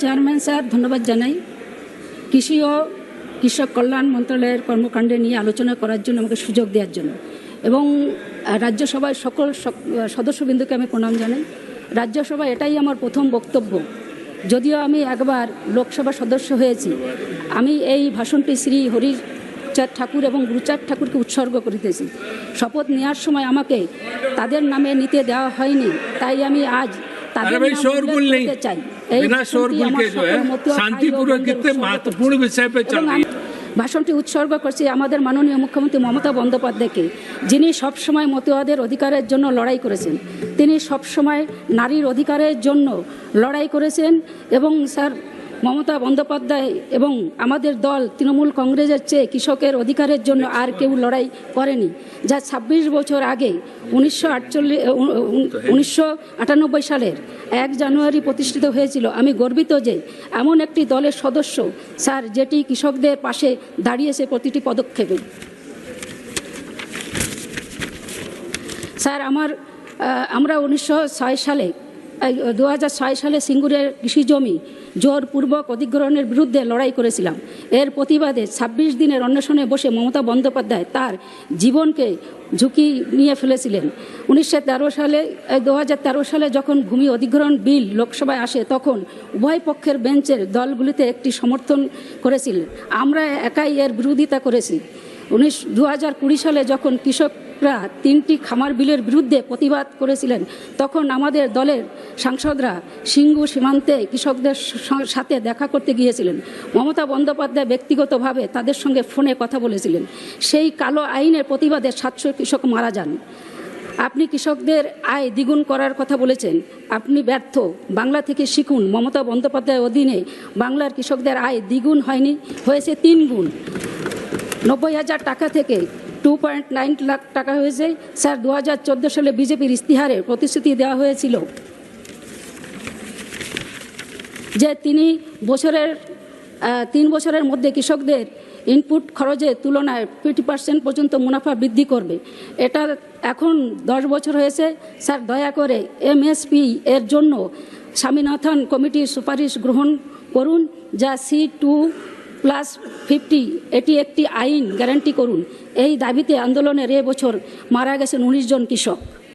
Chairman sir ধন্যবাদ জানাই কৃষি ও কৃষক কল্যাণ মন্ত্রণালয়ের কর্মকাণ্ডে নিয়ে আলোচনা করার জন্য আমাকে সুযোগ দেওয়ার জন্য এবং রাজ্যসভায় সকল সক- সদস্যবৃন্দকে আমি প্রণাম জানাই রাজ্যসভায় এটাই আমার প্রথম বক্তব্য যদিও আমি একবার লোকসভা সদস্য হয়েছি আমি এই ভাষণটি শ্রী হরিচাঁদ ঠাকুর এবং গুরুচাঁদ ঠাকুরকে উৎসর্গ করিতেছি শপথ নেওয়ার সময় আমাকে তাদের নামে নিতে দেওয়া হয়নি তাই আমি আজ अरे भाई নাম शोरगुल উল্লেখ नहीं করতে চাই এই बिना ভাষণটি शोरगुल আমার के जो সকল है মতীয় ভাই ও शांतिपूर्वक বোনদের कितने উৎসর্গ महत्वपूर्ण विषय पे चल এবং रही আমি ভাষণটি উৎসর্গ করছি আমাদের মাননীয় মুখ্যমন্ত্রী মমতা বন্দ্যোপাধ্যায়কে যিনি সবসময় মতুয়াদের অধিকারের জন্য লড়াই করেছেন তিনি সবসময় নারীর অধিকারের জন্য লড়াই করেছেন এবং স্যার মমতা বন্দ্যোপাধ্যায় এবং আমাদের দল তৃণমূল কংগ্রেসের চেয়ে কৃষকের অধিকারের জন্য আর কেউ লড়াই করেনি, যা ছাব্বিশ বছর আগে উনিশশো উনিশশো সালের এক জানুয়ারি প্রতিষ্ঠিত হয়েছিল। আমি গর্বিত যে এমন একটি দলের সদস্য, স্যার, যেটি কৃষকদের পাশে দাঁড়িয়েছে প্রতিটি পদক্ষেপে। স্যার, আমার আমরা উনিশশো ছয় সালে দু সালে সিঙ্গুরের কৃষি জমি জোরপূর্বক অধিগ্রহণের বিরুদ্ধে লড়াই করেছিলাম। এর প্রতিবাদে ছাব্বিশ দিনের অন্বেষণে বসে মমতা বন্দ্যোপাধ্যায় তার জীবনকে ঝুঁকি নিয়ে ফেলেছিলেন। উনিশশো তেরো সালে দু তেরো সালে যখন ভূমি অধিগ্রহণ বিল লোকসভায় আসে, তখন উভয় পক্ষের বেঞ্চের দলগুলিতে একটি সমর্থন করেছিলেন। আমরা একাই এর বিরোধিতা করেছি। উনিশ দু হাজার সালে যখন কৃষকরা তিনটি খামার বিলের বিরুদ্ধে প্রতিবাদ করেছিলেন। তখন আমাদের দলের সাংসদরা সিঙ্গু সীমান্তে কৃষকদের সাথে দেখা করতে গিয়েছিলেন। মমতা বন্দ্যোপাধ্যায় ব্যক্তিগতভাবে তাদের সঙ্গে ফোনে কথা বলেছিলেন। সেই কালো আইনের প্রতিবাদে সাতশো কৃষক মারা যান। আপনি কৃষকদের আয় দ্বিগুণ করার কথা বলেছেন। আপনি ব্যর্থ। বাংলা থেকে শিখুন। মমতা বন্দ্যোপাধ্যায়ের অধীনে বাংলার কৃষকদের আয় দ্বিগুণ হয়নি, হয়েছে তিন গুণ নব্বই হাজার টাকা থেকে টু পয়েন্ট নাইন লাখ টাকা হয়েছে। স্যার দু হাজার চোদ্দ সালে বিজেপির ইস্তিহারে প্রতিশ্রুতি দেওয়া হয়েছিল যে তিনি বছরের তিন বছরের মধ্যে কৃষকদের ইনপুট খরচের তুলনায় ফিফটি পার্সেন্ট পর্যন্ত মুনাফা বৃদ্ধি করবে। এটা এখন দশ বছর হয়েছে। স্যার, দয়া করে এমএসপি এর জন্য স্বামীনাথন কমিটির সুপারিশ গ্রহণ করুন, যা সি টু প্লাস ফিফটি, এটি একটি আইন গ্যারান্টি করুন। এই দাবিতে আন্দোলনের এ বছর মারা গেছেন উনিশ জন কৃষক।